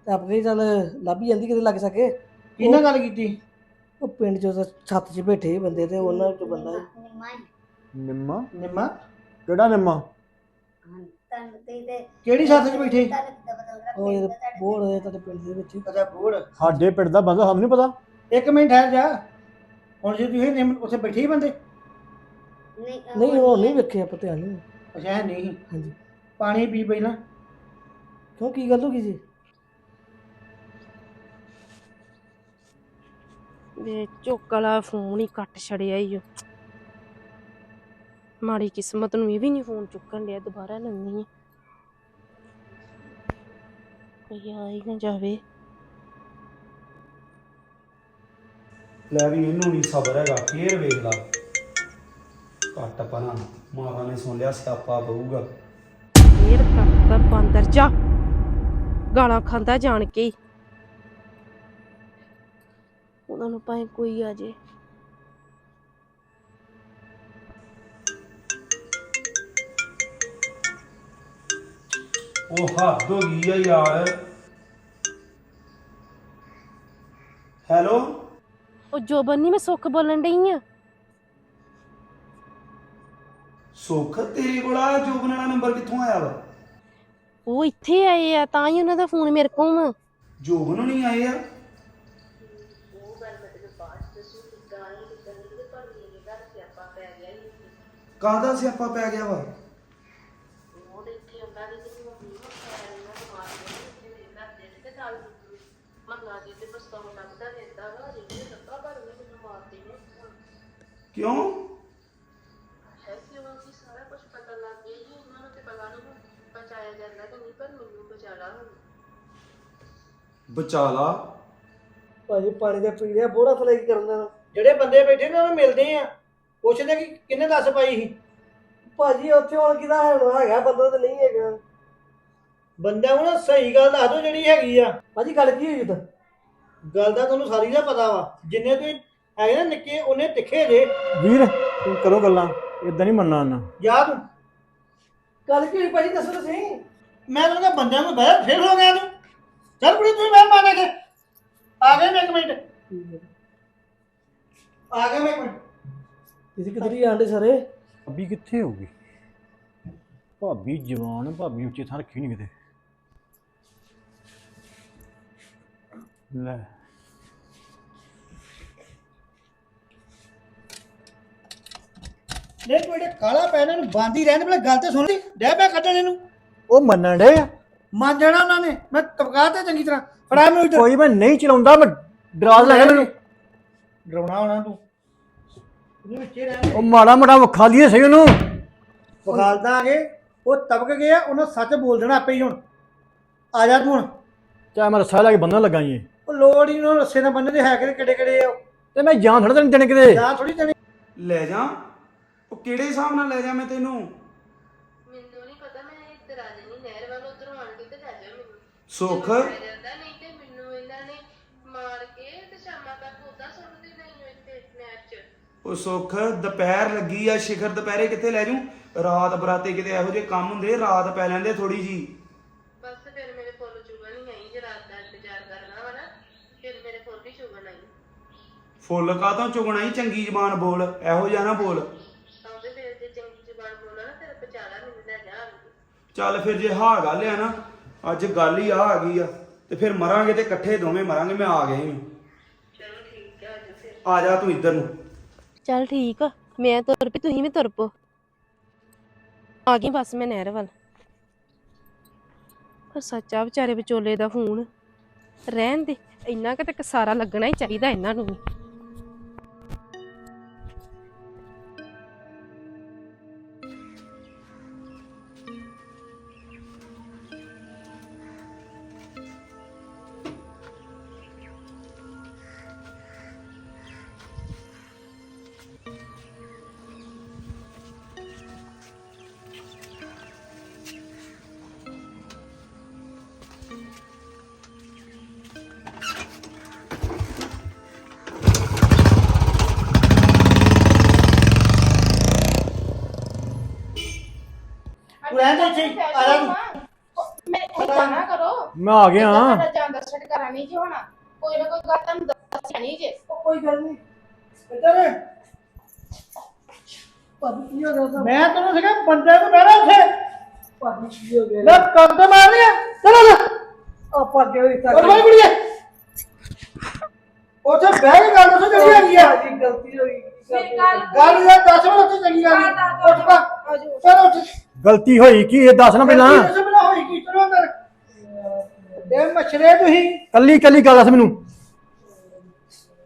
ਤੇ ਆਪਣੇ ਚੱਲ ਲੱਭ ਹੀ ਜਾਂਦੀ ਕਿਤੇ ਲੱਗ ਸਕੇ। ਕਿਹਨਾਂ ਗੱਲ ਕੀਤੀ? ਉਹ ਪਿੰਡ ਚੋਂ ਤਾਂ ਛੱਤ 'ਚ ਬੈਠੇ ਸੀ ਬੰਦੇ ਤੇ ਉਹਨਾਂ ਚੋਂ ਬੰਦਾ। ਨਿੰਮਾ ਹੀ। ਨਿੰਮਾ? ਨਿੰਮਾ? ਕਿਹੜਾ ਨਿੰਮਾ? ਕਿਹੜੀ ਛੱਤ 'ਚ ਬੈਠੇ? ਉਹ ਤੁਹਾਡੇ ਬੋੜ ਹੋਏ ਤੁਹਾਡੇ ਪਿੰਡ ਦੇ ਵਿੱਚ। ਅੱਛਾ ਬੋੜ ਸਾਡੇ ਪਿੰਡ ਦਾ ਬੰਦਾ ਸਾਨੂੰ ਨਹੀਂ ਪਤਾ। ਇੱਕ ਮਿੰਟ ਠਹਿਰ ਜਾ। ਹੁਣ ਜੇ ਤੁਸੀਂ ਨਿੰਮ ਉੱਥੇ ਬੈਠੇ ਹੀ ਬੰਦੇ? ਨਹੀਂ ਨਹੀਂ ਉਹ ਨਹੀਂ ਵੇਖੇ ਆਪਾਂ ਧਿਆਨ ਨਹੀਂ ਅੱਛਾ ਹੈ ਨਹੀਂ। ਹਾਂਜੀ। ਪਾਣੀ ਪੀ ਪਹਿਲਾਂ। ਕਿਉਂ ਕੀ ਗੱਲ ਹੋ ਗਈ ਜੀ? ਵੇ ਚੁੱਕ ਵਾਲਾ ਫੋਨ ਹੀ ਕੱਟ ਛੜਿਆ ਈ ਓ। ਮਾੜੀ ਕਿਸਮਤ ਨੂੰ ਇਹ ਵੀ ਨਹੀਂ ਫੋਨ ਚੁੱਕਣ ਡਿਆ ਦੁਬਾਰਾ ਲੰਨੀ ਕੋਈ ਆ ਹੀ ਨਾ ਜਾਵੇ। ਲੈ ਵੀ ਇਹਨੂੰ ਨਹੀਂ ਸਬਰ ਹੈਗਾ ਫੇਰ ਵੇਖ ਲਾ। ਘੱਟ ਪਨਾ ਮਾਤਾ ਨੇ ਸੁਣ ਲਿਆ ਸਿਆਪਾ ਪਊਗਾ। ਫੇਰ ਕੱਟਦਾ ਬਾਂਦਰ ਜਾ। ਗਾਲਾਂ ਖਾਂਦਾ ਜਾਣ ਕੇ ਹੀ ਉਹਨਾਂ ਨੂੰ ਭਾਵੇਂ ਕੋਈ ਆ ਜੇ ਉਹ ਹੱਦ ਹੋ ਗਈ ਆ ਯਾਰ। ਹੈਲੋ? ਉਹ ਜੋਬਨ ਨਹੀਂ ਮੈਂ ਸੁੱਖ ਬੋਲਣ ਡਈ ਆ? ਸੁੱਖ ਤੇਰੇ ਕੋਲ ਆ ਜੋਬਨ ਵਾਲਾ ਨੰਬਰ ਕਿੱਥੋਂ ਆਇਆ ਵਾ? ਉਹ ਇੱਥੇ ਆਏ ਆ ਤਾਂ ਹੀ ਉਹਨਾਂ ਦਾ ਫੋਨ ਮੇਰੇ ਕੋਲ ਵਾ ਜੋਬਨ ਨਹੀਂ ਆਏ ਆ। ਕਾਹਦਾ ਸਿਆਪਾ ਪੈ ਗਿਆ ਵਾ? ਕਿਉਂ? ਬਚਾ ਲਾ ਭਾਜੀ ਪਾਣੀ ਦਾ ਪੀ ਲਿਆ ਬੋੜਾ ਥਲੇ ਕੀ ਕਰਨ ਦੇਣਾ ਜਿਹੜੇ ਬੰਦੇ ਬੈਠੇ ਨੇ, ਉਹਨਾਂ ਨੂੰ ਮਿਲਦੇ ਆ। ਪੁੱਛਦੇ ਕਿ ਕਿੰਨੇ ਦੱਸ ਪਾਈ ਸੀ? ਭਾਜੀ ਉੱਥੇ ਹੁਣ ਕਿਹਦਾ ਹੈਗਾ? ਹੈਗਾ ਬੰਦਾ ਤਾਂ ਨਹੀਂ ਹੈਗਾ। ਬੰਦਾ ਹੁਣ ਸਹੀ ਗੱਲ ਦੱਸ ਦੋ ਜਿਹੜੀ ਹੈਗੀ ਆ। ਭਾਜੀ ਗੱਲ ਕੀ ਹੋਈ ਤਾਂ ਗੱਲ ਦਾ ਤੁਹਾਨੂੰ ਸਾਰੀ ਦਾ ਪਤਾ ਵਾ। ਜਿੰਨੇ ਤੁਸੀਂ ਹੈਗੇ ਨਾ ਨਿੱਕੇ ਉਹਨੇ ਤਿੱਖੇ ਜੇ। ਵੀਰ ਤੂੰ ਕਰੋ ਗੱਲਾਂ। ਇਦਾਂ ਨਹੀਂ ਮੰਨਣਾ ਨਾ ਜਾ ਤੂੰ। ਗੱਲ ਕੀ ਹੋਈ ਭਾਜੀ ਦੱਸੋ ਤੁਸੀਂ? ਮੈਂ ਕਿਹਾ ਬੰਦਿਆਂ ਨੂੰ ਬਹਿ ਫੇਰ ਹੋ ਗਿਆ ਤੂੰ। ਚੱਲ ਕੁੜੀ ਤੂੰ ਮੈਂ ਮਾਨੇ ਕੇ ਆ ਗਏ ਮੈਂ ਇੱਕ ਮਿੰਟ। ਆ ਗਏ ਮੈਂ ਇੱਕ ਮਿੰਟ। ਤੁਸੀਂ ਕਿੱਧਰ ਹੀ ਆਂਡੇ ਸਾਰੇ। ਭਾਬੀ ਕਿੱਥੇ ਹੋਊਗੀ ਭਾਬੀ ਜਵਾਨ ਭਾਬੀ ਉੱਚੇ ਥਾਂ ਰੱਖੀ ਨਹੀਂ ਕਿਤੇ। ਲੈ। ਨਹੀਂ ਤੂੰ ਇਹਦੇ ਕਾਲਾ ਪੈਨ ਨੂੰ ਬੰਦ ਰਹਿਣ ਪਹਿਲਾਂ ਗੱਲ ਤੇ ਸੁਣ ਲਈ। ਡੈ ਪਿਆ ਕੱਢਣ ਇਹਨੂੰ। ਉਹ ਮੰਨਣ ਡੇ ਮੰਨ ਜਾਣਾ ਉਹਨਾਂ ਨੇ। ਮੈਂ ਤਬਕਾ ਤੇ ਚੰਗੀ ਤਰ੍ਹਾਂ। ਫੜਾ ਮੈਨੂੰ ਇੱਧਰ। ਕੋਈ ਮੈਂ ਨਹੀਂ ਚਲਾਉਂਦਾ ਮੈਂ ਡਰਾਜ਼ ਲੈ ਗਿਆ ਮੈਨੂੰ। ਡਰਾਉਣਾ ਹੋਣਾ ਤੂੰ ਵਿੱਚੇ ਰਹਿਣ ਉਹ ਮਾੜਾ ਮਾੜਾ ਵਿਖਾ ਲਈਏ ਸਹੀ ਉਹਨੂੰ। ਦਾਂਗੇ ਉਹ ਤਬਕ ਗਿਆ ਉਹਨਾਂ ਸੱਚ ਬੋਲ ਦੇਣਾ ਆਪੇ ਹੀ ਹੁਣ। ਆ ਜਾ ਤੂੰ ਹੁਣ। ਚਾਹੇ ਮੈਂ ਰੱਸਾ ਲੈ ਕੇ ਬੰਨਣ ਲੱਗਾ ਜੀ। ਉਹ ਲੋੜ ਹੀ ਉਹਨੂੰ ਰੱਸੇ ਨਾਲ ਬੰਨ੍ਹੇ ਦੇ ਹੈ ਕਿਹੜੇ ਕਿਹੜੇ ਕਿਹੜੇ ਆ ਤੇ ਮੈਂ ਜਾਨ ਥੋੜਾ ਤੈਨੂੰ ਦੇਣੇ ਕਿਤੇ। ਜਾਂ ਥੋੜੀ ਜਣੇ ਲੈ ਜਾ। ਉਹ ਕਿਹੜੇ ਹਿਸਾਬ ਨਾਲ ਲੈ ਜਾ ਮੈਂ ਤੈਨੂੰ? ਮੈਨੂੰ ਨਹੀਂ ਪਤਾ ਮੈਂ ਇੱਧਰ ਆ ਜਾਣੀ ਨਹਿਰ ਵੱਲ ਉਧਰੋਂ ਆਣ ਕੇ ਤੇ ਲੈ ਜਾ ਮੈਨੂੰ। ਸੁੱਖ ਜਾਂਦਾ ਨਹੀਂ ਤੇ ਮੈਨੂੰ ਇਹਨਾਂ ਨੇ ਮਾਰ ਕੇ ਤੇ ਸ਼ਾਮਾਂ ਤੱਕ ਉਦਾਂ ਸੁੱਟ ਦੇਣਾ ਹੀ ਇੱਥੇ ਨਹਿਰ 'ਚ ਉਹ ਸੁੱਖ ਦੁਪਹਿਰ ਲੱਗੀ ਆ ਸ਼ਿਖਰ ਦੁਪਹਿਰੇ ਕਿੱਥੇ ਲੈ ਜੂ ਰਾਤ ਬਰਾਤੇ ਕਿਤੇ ਇਹੋ ਜਿਹੇ ਕੰਮ ਹੁੰਦੇ ਰਾਤ ਪੈ ਲੈਂਦੇ ਥੋੜੀ ਜੀ ਬਸ ਫਿਰ ਮੇਰੇ ਫੁੱਲ ਚੁਗਣ ਹੀ ਆਈ ਜੇ ਰਾਤ ਦਾ ਇੰਤਜ਼ਾਰ ਕਰਨਾ ਵਾ ਨਾ ਫਿਰ ਮੇਰੇ ਫੁੱਲ ਹੀ ਚੁਗਣ ਆਈ। ਫੁੱਲ ਕਾਹਤੋਂ ਚੁਗਣਾ ਹੀ ਚੰਗੀ ਜ਼ਬਾਨ ਬੋਲ ਇਹੋ ਜਿਹਾ ਨਾ ਬੋਲ। ਆਉਂਦੇ ਫਿਰ ਜੇ ਚੰਗੀ ਜ਼ੁਬਾਨ ਬੋਲਾਂ ਨਾ ਤੇਰਾ ਬਚਾਲਾ ਮੈਨੂੰ ਲੈ ਜਾ ਆਣ ਕੇ। ਚੱਲ ਫਿਰ ਜੇ ਹਾਂ ਗੱਲ ਆ ਨਾ ਅੱਜ ਗੱਲ ਹੀ ਆ ਆ ਗਈ ਆ ਤੇ ਫਿਰ ਮਰਾਂਗੇ ਤੇ ਇਕੱਠੇ ਦੋਵੇਂ ਮਰਾਂਗੇ ਮੈਂ ਆ ਗਿਆ ਹੀ ਚਲੋ ਠੀਕ ਹੈ ਅੱਜ ਫਿਰ। ਆ ਜਾ ਤੂੰ ਇੱਧਰ ਨੂੰ। ਚੱਲ ਠੀਕ ਆ, ਮੈਂ ਤੁਰ ਪਈ, ਤੁਸੀਂ ਵੀ ਤੁਰ ਪੋ ਆ ਗਈ ਬਸ ਮੈਂ ਨਹਿਰ ਵੱਲ। ਪਰ ਸੱਚਾ ਵਿਚਾਰੇ ਵਿਚੋਲੇ ਦਾ ਫੋਨ। ਰਹਿਣ ਦੇ, ਇੰਨਾ ਕਿ ਤੱਕ ਸਾਰਾ ਲੱਗਣਾ ਹੀ ਚਾਹੀਦਾ ਇਹਨਾਂ ਨੂੰ ਵੀ। ਤੂੰ ਰਹਿਣ ਦੇ ਇੱਥੇ ਹੀ, ਆ ਜਾ ਤੂੰ ਮੈਂ ਏਦਾਂ ਨਾ ਕਰੋ ਮੈਂ ਆ ਗਿਆ ਤੁਹਾਡਾ ਜਾਨ ਦਰਸ਼ਨ ਕਰਾਂ ਨਹੀਂ ਜੀ ਹੋਣਾ ਕੋਈ ਨਾ ਕੋਈ ਗੱਲ ਤੁਹਾਨੂੰ ਦੱਸਿਆ ਨਹੀਂ ਜੇ ਉਹ ਕੋਈ ਗੱਲ ਨਹੀਂ ਇੱਧਰ ਭਾਜੀ ਕੀ ਹੋ ਗਿਆ ਤਾਂ ਮੈਂ ਤੈਨੂੰ ਸਿਖਾ ਬੰਦੇ ਨੂੰ ਬਹਿਣਾ ਉੱਥੇ ਭਾਜੀ ਕੀ ਹੋ ਗਿਆ ਲੈ ਕੰਮ ਤੇ ਮਾਰ ਲਿਆ ਚਲੋ ਜਾ ਆਪਾਂ ਅੱਗੇ ਹੋਈ ਤਾਂ ਉੱਠ ਬਾਈ ਕੁੜੀਏ ਉੱਥੇ ਬਹਿ ਕੇ ਗੱਲ ਦੱਸੋ ਜਿਹੜੀ ਹੈਗੀ ਆ ਭਾਜੀ ਗਲਤੀ ਹੋਈ ਗੱਲ ਇਹ ਦੱਸ ਮੈਨੂੰ ਉੱਥੇ ਚੰਗੀ ਗੱਲ ਨੀ। ਉੱਠ ਪਾ ਚਲੋ ਉੱਠ ਗਲਤੀ ਹੋਈ ਕੀ ਇਹ ਦੱਸ ਨਾ ਪਹਿਲਾਂ। ਗਲਤੀ ਦੱਸੋ ਮੈਨੂੰ ਹੋਈ ਕੀ? ਚਲੋ ਅੰਦਰ। ਦੇ ਮਛਰੇ ਤੁਸੀਂ। ਕੱਲੀ ਕੱਲੀ ਗੱਲ ਦੱਸ ਮੈਨੂੰ।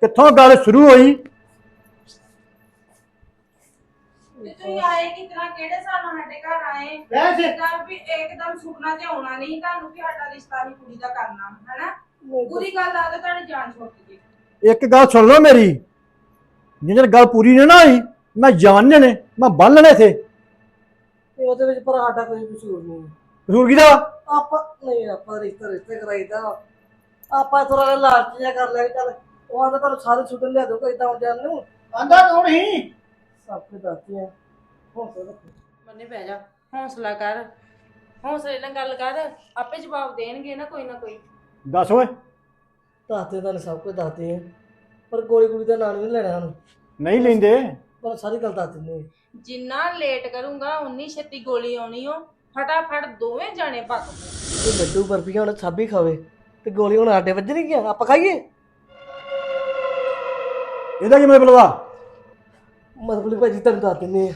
ਕਿੱਥੋਂ ਗੱਲ ਸ਼ੁਰੂ ਹੋਈ? ਤੇ ਤੁਸੀਂ ਆਏ ਕਿਤਨਾ ਕਿਹੜੇ ਹਿਸਾਬ ਨਾਲ ਸਾਡੇ ਘਰ ਆਏ? ਬਹਿ ਸੇ ਤਾਂ ਵੀ ਇੱਕਦਮ ਸੁਪਨਾ ਤੇ ਆਉਣਾ ਨਹੀਂ ਤੁਹਾਨੂੰ ਕਿ ਸਾਡਾ ਰਿਸ਼ਤਾ ਹੀ ਕੁੜੀ ਦਾ ਕਰਨਾ ਹੈਨਾ? ਪੂਰੀ ਗੱਲ ਆ ਤਾਂ ਤੁਹਾਡੀ ਜਾਨ ਛੁੱਟ ਗਈ। ਇੱਕ ਗੱਲ ਸੁਣ ਲਓ ਮੇਰੀ। ਜਿੰਨੇ ਗੱਲ ਪੂਰੀ ਨਹੀਂ ਨਾ ਹੋਈ ਮੈਂ ਜਾਣ ਨੇ ਮੈਂ ਬੰਨ ਲੈਣੇ ਥੇ। ਤੇ ਉਹਦੇ ਵਿੱਚ ਪਰ ਸਾਡਾ ਕੋਈ ਕਸੂਰ ਨਹੀਂ ਕਸੂਰ ਕਿਹਦਾ? ਆਪਾਂ ਨਹੀਂ ਆਪਾਂ ਰਿਸ਼ਤਾ ਰਿਸ਼ਤੇ ਕਰਾਈਦਾ ਆਪਾਂ ਥੋੜਾ ਜਿਹਾ ਲਾਲਚ ਜਿਹਾ ਕਰ ਲਿਆ ਚੱਲ ਉਹ ਆਂਦਾ ਤੁਹਾਨੂੰ ਸਾਰੇ ਛੁੱਟਣ ਲਿਆ ਦੂਗਾ ਇਦਾਂ ਹੁੰਦਿਆਂ ਨੂੰ। ਆਂਦਾ ਕੌਣ ਹੀ ਸਭ ਕੁਝ ਦੱਸਦੇ ਆ ਤਾਂ ਮੰਨੇ ਬਹਿ ਜਾ ਹੌਸਲਾ ਕਰ। ਹੌਸਲੇ ਨਾਲ ਗੱਲ ਕਰ ਆਪੇ ਜਵਾਬ ਦੇਣਗੇ ਨਾ ਕੋਈ ਨਾ ਕੋਈ। ਦੱਸ ਓਏ। ਦੱਸਦੇ ਤੁਹਾਨੂੰ ਸਭ ਕੁਝ ਦੱਸਦੇ ਆ ਪਰ ਗੋਲੀ ਗੁਲੀ ਦਾ ਨਾਂ ਨਹੀਂ ਲੈਣਾ ਸਾਨੂੰ। ਨਹੀਂ ਲੈਂਦੇ। ਪਰ ਸਾਰੀ ਗੱਲ ਦੱਸ ਦਿੰਦੇ ਆ। ਜਿੰਨਾ ਲੇਟ ਕਰੂੰਗਾ ਉਨੀ ਛੇਤੀ ਗੋਲੀ ਆਉਣੀ ਓ। ਫਟਾਫਟ ਦੋਵੇਂ ਜਾਣੇ ਪਓ। ਇਹ ਲੱਡੂ ਬਰਫੀਆਂ ਹੁਣ ਸਭ ਹੀ ਖਾਵੇ ਤੇ ਗੋਲੀ ਹੁਣ ਸਾਡੇ ਵੱਜਣੀ ਗਿਆ ਆਪਾਂ ਖਾਈਏ? ਇਹਦਾ ਕੀ ਮਤਲਬ ਆ? ਮਤਲਬ ਭਾਜੀ ਤੁਹਾਨੂੰ ਦੱਸ ਦਿੰਦੇ ਆ।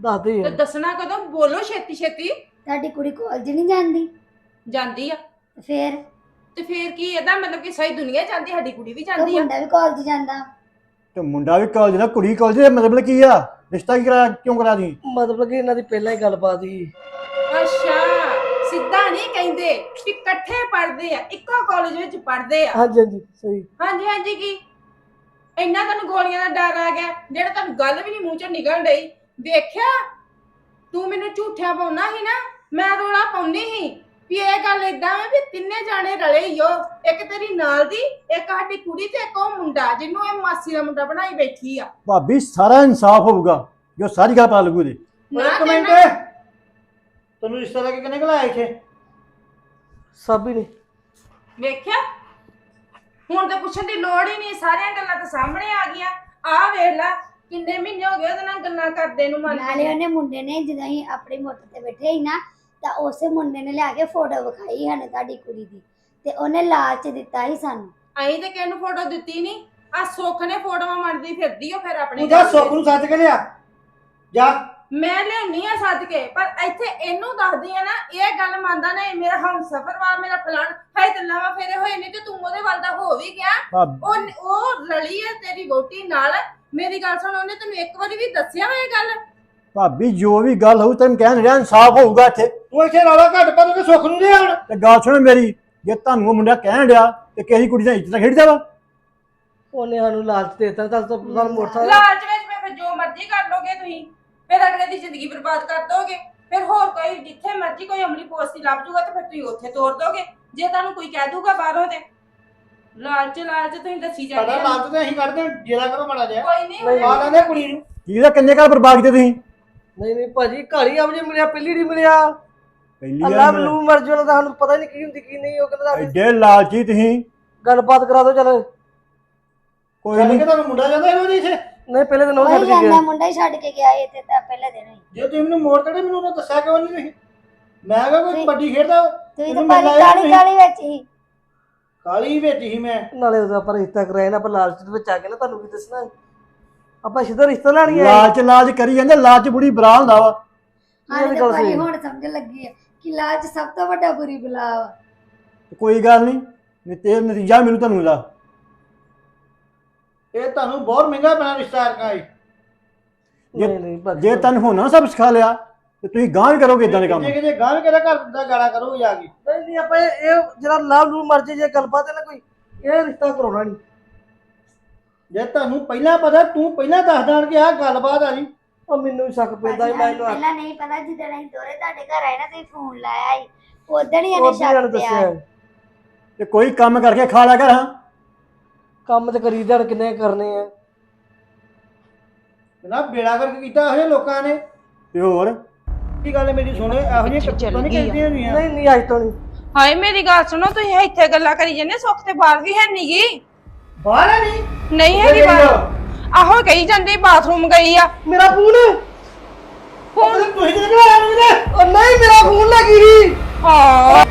ਦੱਸਦੇ ਤੇ ਆ ਦੱਸਣਾ ਕਦੋਂ? ਬੋਲੋ ਛੇਤੀ ਛੇਤੀ। ਤੁਹਾਡੀ ਕੁੜੀ ਕਾਲਜ ਨਹੀਂ ਜਾਂਦੀ? ਜਾਂਦੀ ਆ। ਫੇਰ? ਤੇ ਫੇਰ ਕੀ ਇਹਦਾ ਮਤਲਬ ਕਿ ਸਹੀ ਦੁਨੀਆ ਜਾਂਦੀ ਸਾਡੀ ਕੁੜੀ ਵੀ ਉਹ ਜਾਂਦੀ ਆ। ਮੁੰਡਾ ਵੀ ਕਾਲਜ ਜਾਂਦਾ। ਤੇ ਮੁੰਡਾ ਵੀ ਕਾਲਜ ਦਾ ਕੁੜੀ ਕਾਲਜ ਦਾ ਮਤਲਬ ਕੀ ਆ? ਰਿਸ਼ਤਾ ਕੀ ਕਰਾ ਕਿਉਂ ਕਰਾ ਦੀ ਮਤਲਬ ਕਿ ਇਹਨਾਂ ਦੀ ਪਹਿਲਾਂ ਹੀ ਗੱਲਬਾਤ ਸੀ। ਅੱਛਾ ਸਿੱਧਾ ਨਹੀਂ ਕਹਿੰਦੇ ਕਿ ਇਕੱਠੇ ਪੜ੍ਹਦੇ ਆ ਇੱਕੋ ਕਾਲਜ ਵਿੱਚ ਪੜ੍ਹਦੇ ਆ। ਹਾਂਜੀ ਹਾਂਜੀ ਸਹੀ। ਹਾਂਜੀ ਹਾਂਜੀ ਕੀ? ਇੰਨਾ ਤੁਹਾਨੂੰ ਗੋਲੀਆਂ ਦਾ ਡਰ ਆ ਗਿਆ ਜਿਹੜਾ ਤੁਹਾਨੂੰ ਗੱਲ ਵੀ ਨਹੀਂ ਮੂੰਹ ਚੋਂ ਨਿਕਲ ਰਹੀ ਵੇਖਿਆ? ਤੂੰ ਮੈਨੂੰ ਝੂਠਿਆ ਪਾਉਣਾ ਸੀ ਨਾ ਮੈਂ ਰੋਲਾ ਪਾਉਣੀ ਸੀ। ਵੀ ਇਹ ਗੱਲ ਇਦਾਂ ਵੇ ਵੀ ਤਿੰਨੇ ਜਾਣੇ ਰਲੇ ਹੀ ਹੋ ਇੱਕ ਤੇਰੀ ਨਾਲ ਦੀ ਇੱਕ ਸਾਡੀ ਕੁੜੀ ਤੇ ਇੱਕ ਉਹ ਮੁੰਡਾ ਜਿਹਨੂੰ ਇਹ ਮਾਸੀ ਦਾ ਮੁੰਡਾ ਬਣਾਈ ਬੈਠੀ ਆ। ਭਾਬੀ ਸਾਰਾ ਇਨਸਾਫ ਹੋਊਗਾ ਜੋ ਸਾਰੀ ਗੱਲ ਪਤਾ ਲੱਗੂ ਇਹਦੀ ਨਾ ਇੱਕ ਮਿੰਟ। ਤੈਨੂੰ- ਤੈਨੂੰ ਰਿਸ਼ਤਾ ਲੈ ਕੇ ਕਿੰਨੇ ਘਲਾਇਆ ਇੱਥੇ? ਸਭ ਹੀ ਨਹੀਂ ਵੇਖਿਆ? ਹੁਣ ਤਾਂ ਪੁੱਛਣ ਦੀ ਲੋੜ ਹੀ ਨਹੀਂ ਸਾਰੀਆਂ ਗੱਲਾਂ ਤਾਂ ਸਾਹਮਣੇ ਆ ਗਈਆਂ। ਆ ਵੇਖ ਲੈ ਕਿੰਨੇ ਮਹੀਨੇ ਹੋ ਗਏ ਉਹਦੇ ਨਾਲ ਗੱਲਾਂ ਕਰਦੇ ਨੂੰ ਮਨ ਨਾਲੇ ਉਹਨੇ ਮੁੰਡੇ ਨੇ ਜਦੋਂ ਅਸੀਂ ਆਪਣੀ ਮੋਟਰ ਤੇ ਬੈਠੇ ਸੀ ਨਾ ਤਾਂ ਉਸੇ ਮੁੰਡੇ ਨੇ ਲਿਆ ਕੇ ਫੋਟੋ ਵਿਖਾਈ ਹਨ ਤੁਹਾਡੀ ਕੁੜੀ ਦੀ। ਤੇ ਉਹਨੇ ਲਾਲਚ ਦਿੱਤਾ ਸੀ ਸਾਨੂੰ। ਅਸੀਂ ਤੇ ਕਿਸੇ ਨੂੰ ਫੋਟੋ ਦਿੱਤੀ ਨਹੀਂ। ਆ ਸੁੱਖ ਨੇ ਫੋਟੋਆਂ ਮੰਨਦੀ ਫਿਰਦੀ ਓ ਫਿਰ ਆਪਣੇ ਤੂੰ ਜਾ ਘਰ ਸੁੱਖ। ਨੂੰ ਸੱਦ ਕੇ ਲਿਆ। ਜਾ। ਮੈਂ ਲਿਆਉਣੀ ਆ ਸੱਦ ਕੇ ਪਰ ਇੱਥੇ ਇਹਨੂੰ ਦੱਸਦੀ ਆ ਨਾ ਇਹ ਗੱਲ ਮੰਨਦਾ ਨਾ ਇਹ ਮੇਰਾ ਹਮ ਸਫਰ ਵਾ ਮੇਰਾ ਫਲਾਣ ਹੈ ਤੇ ਲਾਵਾ ਫੇਰੇ ਹੋਏ ਨਹੀਂ ਤੇ ਤੂੰ ਉਹਦੇ ਵੱਲ ਦਾ ਹੋ ਵੀ ਗਿਆ। ਭਾਬ- ਉਹ ਉਹ ਰਲੀ ਹੈ ਤੇਰੀ ਵੋਟੀ ਨਾਲ। ਮੇਰੀ ਗੱਲ ਸੁਣ ਉਹਨੇ ਤੈਨੂੰ ਇੱਕ ਵਾਰੀ ਵੀ ਦੱਸਿਆ ਵਾ ਇਹ ਗੱਲ? ਭਾਬੀ ਜੋ ਵੀ ਗੱਲ ਹੋਊ ਤੈਨੂੰ ਕਹਿਣ ਰਿਹਾ ਇਨਸਾਫ ਹੋਊਗਾ ਇੱਥੇ। ਤੂੰ ਇੱਥੇ ਰੌਲਾ ਘੱਟ ਪਾ ਤੂੰ ਸੁੱਖ ਨੂੰ ਹੁਣ ਤੇ ਗੱਲ ਸੁਣ ਮੇਰੀ ਜੇ ਤੁਹਾਨੂੰ ਉਹ ਮੁੰਡਾ ਕਹਿਣ ਡਿਆ ਤੇ ਕਿਸੇ ਕੁੜੀ ਨਾਲ ਇੱਜ਼ਤ ਖੇਡਦਾ ਵਾ? ਉਹਨੇ ਸਾਨੂੰ ਲਾਲਚ ਦੇ ਦਿੱਤਾ ਤਾਂ ਤਾਂ ਸਾਨੂੰ ਮੋਟਰਸਾਈਕਲ ਲਾਲਚ ਵਿੱਚ ਮੈਂ ਫਿਰ ਜੋ ਮਰਜ਼ੀ ਕਰ ਲੋਗੇ ਤੁਸੀਂ। ਫਿਰ ਅਗਲੇ ਦੀ ਜ਼ਿੰਦਗੀ ਬਰਬਾਦ ਕਰ ਦੋਗੇ। ਫਿਰ ਹੋਰ ਕੋਈ ਜਿੱਥੇ ਮਰਜ਼ੀ ਕੋਈ ਅਮਲੀ ਪੋਸਟੀ ਲੱਭ ਜੂਗਾ ਤੇ ਫਿਰ ਤੁਸੀਂ ਉੱਥੇ ਤੋੜ ਦੋਗੇ। ਜੇ ਤੁਹਾਨੂੰ ਕੋਈ ਕਹਿ ਦੂਗਾ ਬਾਹਰੋਂ ਤੇ। ਲਾਲਚ ਲਾਲਚ ਤੁਸੀਂ ਦੱਸੀ ਜਾਂਦੇ ਸਾਡਾ ਆ। ਲਾਲਚ ਤੇ ਅਸੀਂ ਕੱਢਦੇ ਜੇਲਾ ਕਰੋ ਮਾੜਾ ਜਿਹਾ। ਕੋਈ ਨਹੀਂ ਨਹੀਂ। ਆ ਲੈਂਦੇ ਕੁੜੀ ਨੂੰ। ਕੀ ਦਾ ਕਿੰਨੇ ਘਰ ਬਰਬਾਦ ਕੀਤੇ ਤੁਸੀਂ? ਨਹੀਂ ਨਹੀਂ ਭਾਜੀ ਘਰ ਹੀ ਆਪ ਜੇ ਮਿਲਿਆ ਪਹਿਲੀ ਨਹੀਂ ਮਿਲਿਆ। ਪਹਿਲੀ ਅੱਲਾ ਵਾਰ ਬਲੂ ਮਰ ਜਾਣਾ ਤਾਂ ਸਾਨੂੰ ਪਤਾ ਨਹੀਂ ਕੀ ਹੁੰਦੀ ਕੀ ਨਹੀਂ ਉਹ ਕਹਿੰਦਾ ਐਡੇ ਲਾਲਚੀ ਤੁਸੀਂ। ਗੱਲਬਾਤ ਕਰਾ ਦਿਓ ਚੱਲ। ਕੋਈ ਨਹੀਂ ਕੇ ਤੁਹਾਨੂੰ ਮੁੰਡਾ ਜਾਂਦਾ ਇਹੋ ਜਿਹੇ ਇੱਥੇ? ਨਹੀਂ ਪਹਿਲੇ ਦਿਨ ਉਹ ਉਹੀ ਛੱਡ ਕੇ ਜਾਂਦਾ ਗਿਆ। ਮੁੰਡਾ ਹੀ ਛੱਡ ਕੇ ਗਿਆ ਇਹ ਤੇ ਤਾਂ ਪਹਿਲੇ ਦਿਨ ਹੀ। ਜੇ ਤੁਸੀਂ ਮੈਨੂੰ ਮੋੜ ਤੜੇ ਮੈਨੂੰ ਉਹਨੇ ਦੱਸਿਆ ਕਿਉਂ ਨਹੀਂ ਤੁਸੀਂ? ਮੈਂ ਕਿਹਾ ਕੋਈ ਨਹੀਂ। ਕਬੱਡੀ ਖੇਡਦਾ ਤੁਸੀਂ ਤਾਂ ਇਹਨੂੰ ਮਿਲਣਾ ਕਾਲੀ ਕਾਲੀ ਵਿੱਚ ਹੀ। ਕਾਲੀ ਵਿੱਚ ਹੀ ਮੈਂ। ਨਾਲੇ ਉਹਦਾ ਆਪਾਂ ਰਿਸ਼ਤਾ ਕਰਾਇਆ ਨਾ ਆਪਾਂ ਲਾਲਚ ਦੇ ਵਿੱਚ ਆ ਕੇ ਨਾ ਤੁਹਾਨੂੰ ਵੀ ਦੱਸਣਾ। ਆਪਾਂ ਸਿੱਧਾ ਰਿਸ਼ਤਾ ਲੈਣੀ ਹੈ ਲਾਲਚ ਲਾਲਚ ਕਰੀ ਜਾਂਦੇ ਲਾਲਚ ਬੁੜੀ ਬਰਾ ਹੁੰਦਾ ਵਾ। ਇਹ ਹਾਂ ਵੀ ਤੇ ਗੱਲ ਸਹੀ। ਹੁਣ ਸਮਝ ਲੱਗੀ ਹੈ ਕਿ ਲਾਲਚ ਸਭ ਤੋਂ ਵੱਡਾ ਬੁਰੀ ਬਲਾ ਵਾ। ਕੋਈ ਗੱਲ ਨਹੀਂ ਨਹੀਂ ਤੇ ਨਤੀਜਾ ਮੈਨੂੰ ਤੁਹਾਨੂੰ ਦਾ। ਇਹ ਤੁਹਾਨੂੰ ਬਹੁਤ ਮਹਿੰਗਾ ਪੈਣਾ ਰਿਸ਼ਤਾ ਰਕਾ ਜੇ- ਨਹੀਂ ਨਹੀਂ ਭਾਜੀ ਜੇ ਤੈਨੂੰ ਹੋਣਾ ਸਭ ਸਿਖਾ ਲਿਆ ਤੇ ਤੁਸੀਂ ਗਾਂਹ ਵੀ ਕਰੋਗੇ ਇਦਾਂ ਦੇ ਕੰਮ। ਜੇ ਕਿਤੇ ਗਾਂ ਵੀ ਕਿਹਦਾ ਘਰ ਦਾ ਗਾਲਾ ਕਰੋ ਜਾ ਕੇ। ਨਹੀਂ ਨਹੀਂ ਆਪਾਂ ਇਹ ਇਹ ਜਿਹੜਾ ਲਾਭ ਲੂ ਮਰ ਜੇ ਜੇ ਗੱਲਬਾਤ ਹੈ ਨਾ ਕੋਈ ਇਹ ਰਿਸ਼ਤਾ ਕਰਾਉਣਾ ਨਹੀਂ। ਜੇ ਤੁਹਾਨੂੰ ਪਹਿਲਾਂ ਪਤਾ ਤੂੰ ਪਹਿਲਾਂ ਦੱਸ ਦੇਣ ਕਿ ਆਹ ਗੱਲਬਾਤ ਆ ਜੀ। ਉਹ ਮੈਨੂੰ ਵੀ ਸ਼ੱਕ ਪੈਂਦਾ ਸੀ ਮੈਂ ਇਹਨੂੰ ਪਹਿਲਾਂ ਨਹੀਂ ਪਤਾ ਜਿੱਦਣ ਅਸੀਂ ਦੋਰੇ ਤੁਹਾਡੇ ਘਰ ਆਏ ਨਾ ਤੁਸੀਂ ਫੋਨ ਲਾਇਆ ਸੀ। ਉਦੋਂ ਹੀ ਇਹਨੇ ਉਹਦੀ ਸ਼ੱਕ ਪਿਆ। ਦੱਸਿਆ। ਤੇ ਕੋਈ ਕੰਮ ਕਰਕੇ ਖਾ ਲਿਆ ਕਰ ਹਾਂ? ਕੰਮ ਤੇ ਕਰੀ ਜਾਣ ਕਿੰਨੇ ਕਰਨੇ ਆ। ਜਨਾਬ ਬੇੜਾ ਕਰਕੇ ਕੀਤਾ ਹੋਏ ਲੋਕਾਂ ਨੇ। ਤੇ ਹੋਰ? ਕੀ ਗੱਲ ਹੈ ਮੇਰੀ ਸੁਣੋ ਇਹੋ ਚੱਲ ਕਰਤੂਤਾਂ ਨਹੀਂ। ਕਰਦੀਆਂ ਹੁੰਦੀਆਂ ਨਹੀਂ ਨਹੀਂ ਅੱਜ ਤੋਂ ਨਹੀਂ। ਹਾਏ ਮੇਰੀ ਗੱਲ ਸੁਣੋ ਤੁਸੀਂ ਇੱਥੇ ਗੱਲਾਂ ਕਰੀ ਜਾਂਦੇ ਸੁੱਖ ਤੇ ਬਾਹਰ ਵੀ ਹੈ ਨੀ ਗੀ। ਬਾਹਰ ਨਹੀਂ ਨਹੀਂ ਹੈਗੀ ਬਾਹਰ। ਆਹੋ ਕਹੀ ਜਾਂਦੀ ਬਾਥਰੂਮ ਗਈ ਆ। ਮੇਰਾ ਫੋਨ। ਹੁਣ ਤੁਸੀਂ ਨਿਕਲ ਆਇਆ ਉਹ ਨਹੀਂ ਮੇਰਾ ਫੋਨ ਲੱਗੀ ਸੀ। ਹਾਂ।